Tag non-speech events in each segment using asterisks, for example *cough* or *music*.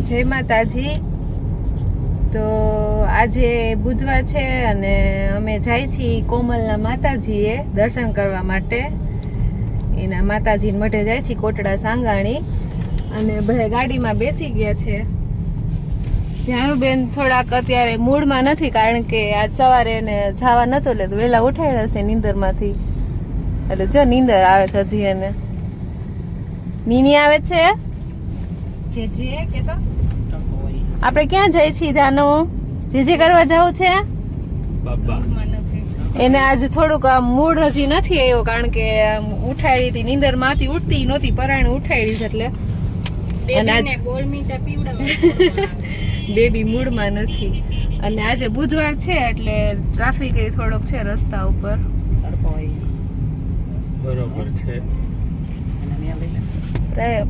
જય માતાજી. તો આજે બુધવાર છે અને અમે જાય છીએ કોમલના માતાજીએ દર્શન કરવા માટે. એના માતાજી મઢે જાય છીએ કોટડા સાંગાણી. અને બધા ગાડીમાં બેસી ગયા છે. બેન થોડાક અત્યારે મૂડમાં નથી કારણ કે આજ સવારે એને જવા નતો એટલે વહેલા ઉઠાયેલા છે નીંદરમાંથી. એટલે જો નીંદર આવે છે હજી એને. નીની આવે છે? જે જે કે તો આપણે ક્યાં જઈએ છીએ જાનો જે જે કરવા જવું છે? એને આજે થોડુંક આમ મૂડ હજી નથી આવ્યો કારણ કે આમ ઉઠાડી હતી નીંદરમાંથી ઉઠતી નહોતી પરાણે ઉઠાડી છે એટલે. અને આજ *laughs* બેબી મૂડમાં નથી. અને આજે બુધવાર છે એટલે ટ્રાફિક એ થોડોક છે રસ્તા ઉપર. બરોબર છે.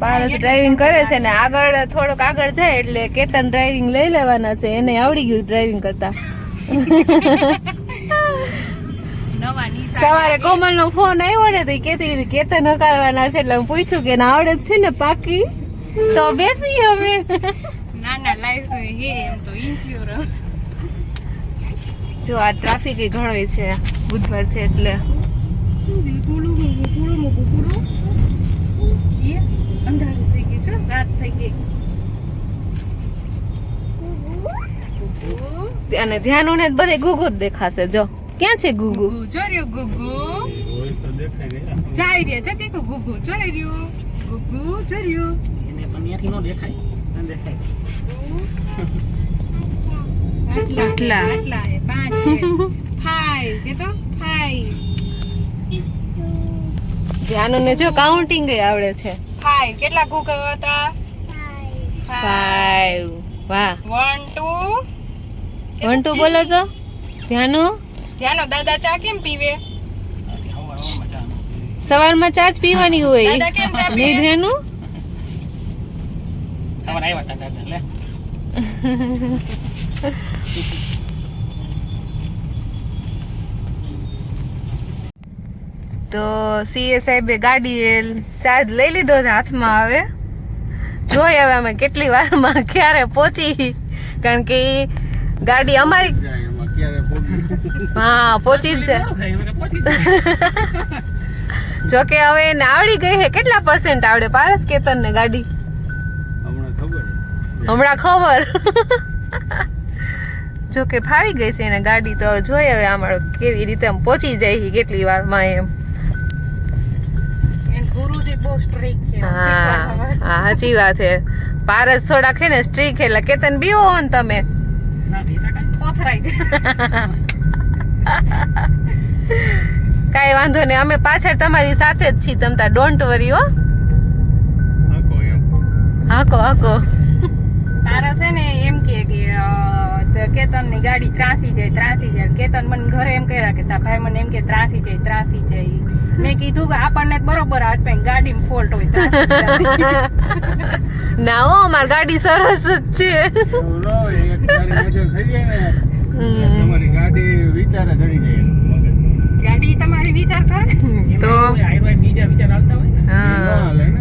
પારસ ડ્રાઇવિંગ કરે છે ને આગળ થોડોક આગળ જાય એટલે કેતન ડ્રાઇવિંગ લઈ લેવાના છે એને આવડી ગયું ડ્રાઇવિંગ કરતા. સવારે કોમલ નો ફોન આવ્યો ને તો કેતી કેતન હકાવવાના છે એટલે હું પૂછ્યું કે ના આવડે જ છે ને પાકી? તો બેસી અમે. ના ના લાઈફ હે એમ તો ઇન્સ્યોરન્સ જો. આ ટ્રાફિક એ ઘણો છે બુધવાર છે એટલે. અંધારું થઈ ગયું છે રાત થઈ ગઈ. અને ધ્યાન ને બધે ગુગુ જ દેખાશે જો. ક્યાં છે ગુગુ? ગુગુ જોર્યો ગુગુ. જાય રે જતી કો ગુગુ. જોર્યો ગુગુ જોર્યો એને પણ ત્યાંથી નો દેખાય. ન દેખાય. આટલા આટલા. આટલા પાંચ છે. *laughs* ફાઈવ. કે તો ફાઈવ. ધ્યાન ને જો કાઉન્ટિંગ આવડે છે. ફાઈવ કેટલા કુક હતા? ફાઈવ વાહ. વન ટુ વન ટુ બોલો તો. ધ્યાનો? ધ્યાનો દાદા ચા કેમ પીવે. સવારમાં ચા જ પીવાની હોય. દાદા નહીં ધ્યાનું? ખબર આવ્યા દાદા લે. *laughs* તો સીએ સાહેબે ગાડી ચાર્જ લઈ લીધો છે હાથમાં હવે. જોઈ હવે અમે કેટલી વારમાં ક્યારે પહોંચી. કારણ કે ગાડી અમારી હા પહોંચી જ છે. જો કે હવે એને આવડી ગઈ છે કેટલા પર્સન્ટ આવડે? પારસ કેતન ને ગાડી? હમણાં ખબર. જો કે જોકે ફાવી ગઈ છે એને ગાડી તો જોઈએ હવે આમાં કેવી રીતે પહોંચી જાય કેટલી વારમાં એમ. ગુરુજી બહુ સ્ટ્રીક છે હા સાચી વાત છે. પારસ થોડા છે ને સ્ટ્રીક એટલે કેતન બી હો ને તમે. કાઈ ભીતા કાંઈ. પોથરાઈ જાય કાંઈ વાંધો નહીં અમે પાછળ તમારી સાથે જ છીએ તમતા ડોન્ટ વરી હો. હાકો હાકો તારા છે ને એમ કે કે તો કેતનની ગાડી ત્રાસી જાય ત્રાસી જાય. કેતન મને ઘરે એમ કર્યા કે તા ભાઈ મને એમ કે ત્રાસી જાય ત્રાસી જાય. મેં કીધું કે આપણને બરોબર આજ પણ ગાડીમાં ફોલ્ટ હોય *laughs* ના હો અમારી ગાડી સરસ જ છે. તમારી ગાડી વિચારે ચડી જાય ગાડી તમારી વિચાર થાય તો? એવું હોય, હાઈરો હાઈર બીજા વિચાર આવતા હોય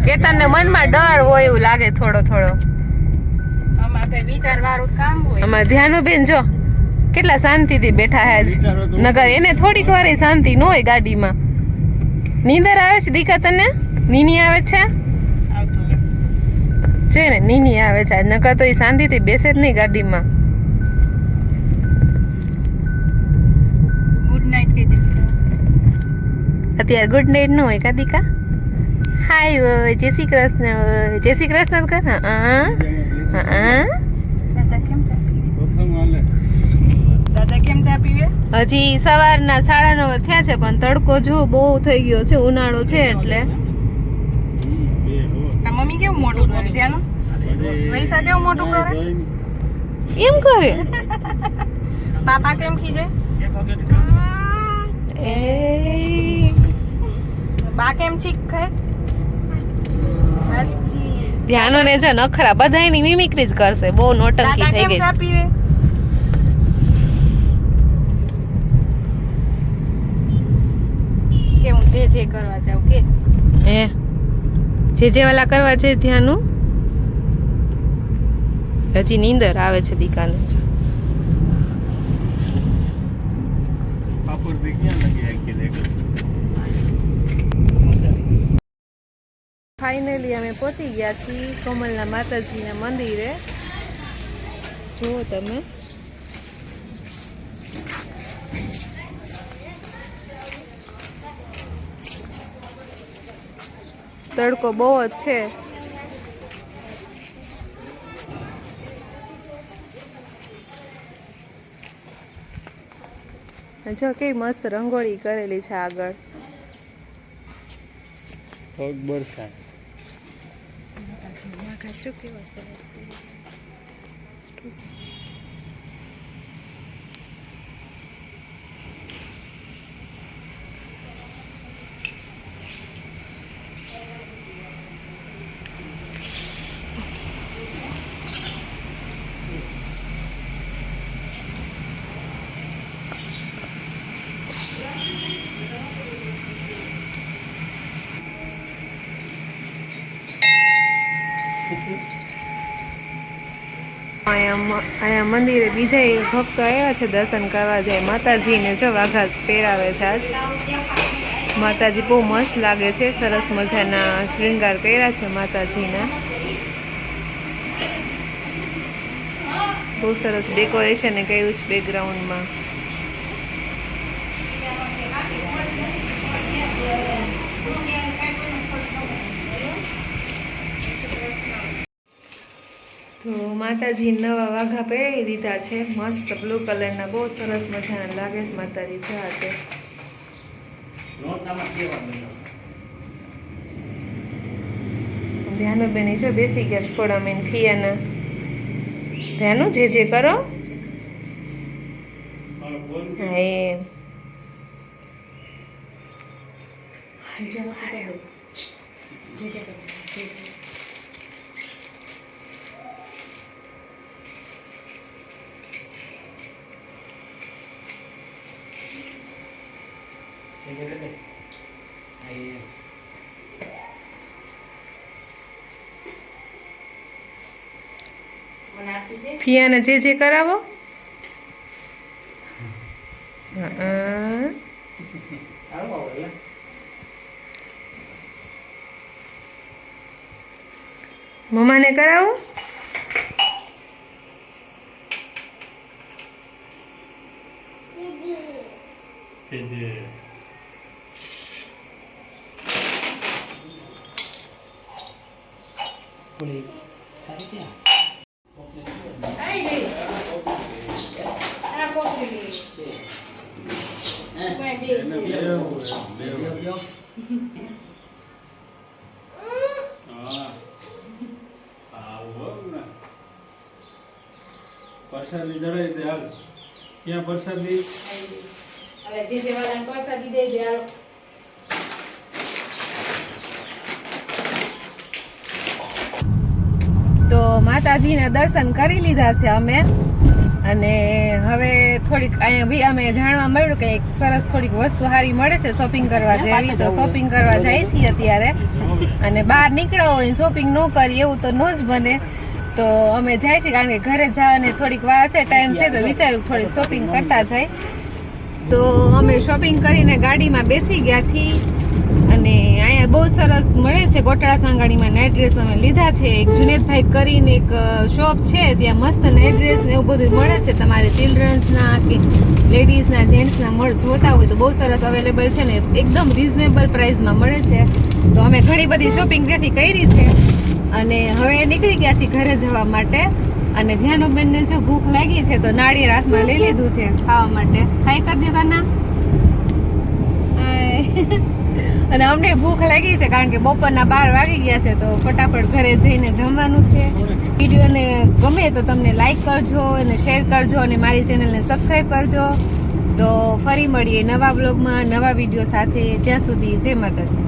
કેતન ને મનમાં ડર હોય એવું લાગે થોડો થોડો આમાં કઈ વિચાર વાળું કામ હોય અમારે ધ્યાનું બેન જો કેટલા શાંતિથી બેઠા હે જ. નગર એને થોડીક વાર શાંતિ ન હોય ગાડીમાં. નીંદર આવે છે દીકા તને? નીની આવે છે. છે ને નીની આવે છે. નકર તો એ શાંતિથી બેસે જ નહીં ગાડીમાં. ગુડ નાઇટ કહી દે. અત્યારે ગુડ નાઇટનું હોય કા દીકા હાય જય શ્રી કૃષ્ણ જય શ્રી કૃષ્ણ કર. હા. હજી સવારના સાડા નવ થયા છે, પણ તડકો જો બહુ થઈ ગયો છે, ઉનાળો છે એટલે. મમ્મી કેવું મોટું કરે ત્યાંનું વૈસા કેવું મોટું કરે એમ કરે? પાપા કેમ ખીજે એ. બા કેમ ચીક ખાય. ધ્યાનો ને છે નખરા બધાયની મિમિક્રી જ કરશે. બહુ નોટંકી થઈ કેમ ગઈ ચા કે હું જે જે કરવા જાઉં કે? હે? જે જે વાલા કરવા છે ધ્યાનું? હજી નીંદર આવે છે દીકાને પાપુર ક્યાં લગી આખી લેકર ફાઇનલી અમે પહોંચી ગયા છીએ કોમલના માતાજીના મંદિરે. જુઓ તમે. તડકો બહુ જ છે. જો કેવી મસ્ત રંગોળી કરેલી છે આગળ. પગ બરસાય. અહીંયા મ- અહીંયા મંદિરે બીજા ભક્તો આવ્યા છે દર્શન કરવા જાય. માતાજીને જો વાઘા પહેરાવે છે આજ. માતાજી બહુ મસ્ત લાગે છે, સરસ મજાના શ્રૃંગાર કર્યા છે માતાજીના. બહુ સરસ ડેકોરેશન કર્યું છે બેકગ્રાઉન્ડમાં તો માતાજી નવા વાઘા પહેરી દીધા છે. મસ્ત બ્લુ કલરના બહુ સરસ મજાના લાગે છે માતાજી. થયા છે ધ્યાનો બેની જો બેસી ગયા છે થોડા મેન ફિયાના ધ્યાનો જે જે કરો. હા એ. ફિયાને જે જે કરાવો હા મમ્માને કરાવો કે જે એને બેવું બેવું હા આવો ને પ્રસાદી જડાઈ દે હાલ ક્યાં પ્રસાદી તો માતાજીના દર્શન કરી લીધા છે અમે. અને હવે થોડીક અહીંયા અમે જાણવા મળ્યું કે એક સરસ થોડીક વસ્તુ સારી મળે છે શોપિંગ કરવા જેવી. તો શોપિંગ કરવા જાય છીએ અત્યારે. અને બહાર નીકળ્યા હોય શોપિંગ ન કરીએ એવું તો ન જ બને. તો અમે જાય છીએ કારણ કે ઘરે જવાની થોડીક વાર છે ટાઈમ છે તો વિચાર્યું થોડીક શોપિંગ કરતા જાય. તો અમે શોપિંગ કરીને ગાડીમાં બેસી ગયા છીએ. બહુ સરસ મળે છે ગોટાળા સાંગાણીમાં નાઇટ ડ્રેસ અમે લીધા છે. એક જુનેદભાઈ કરીને એક શોપ છે, ત્યાં મસ્ત નાઇટ ડ્રેસ ને એવું બધું મળે છે. તમારે ચિલ્ડ્રન્સના કે લેડીઝના જેન્ટ્સના મળ જોતા હોય તો બહુ સરસ અવેલેબલ છે ને એકદમ રિઝનેબલ પ્રાઇસમાં મળે છે. તો અમે ઘણી બધી શોપિંગ ત્યાંથી કરી છે. અને હવે નીકળી ગયા છીએ ઘરે જવા માટે. અને ધ્યાનુબેનને જો ભૂખ લાગી છે તો નાળી હાથમાં લઈ લીધું છે ખાવા માટે. ખાઈ કરજો કાના. *laughs* અને અમને ભૂખ લાગી છે કારણ કે બપોરના બાર વાગી ગયા છે તો ફટાફટ ઘરે જઈને જમવાનું છે. વિડીયોને ગમે તો તમને લાઈક કરજો અને શેર કરજો અને મારી ચેનલને સબસ્ક્રાઈબ કરજો. તો ફરી મળીએ નવા બ્લોગમાં નવા વીડિયો સાથે. ત્યાં સુધી જય માતાજી.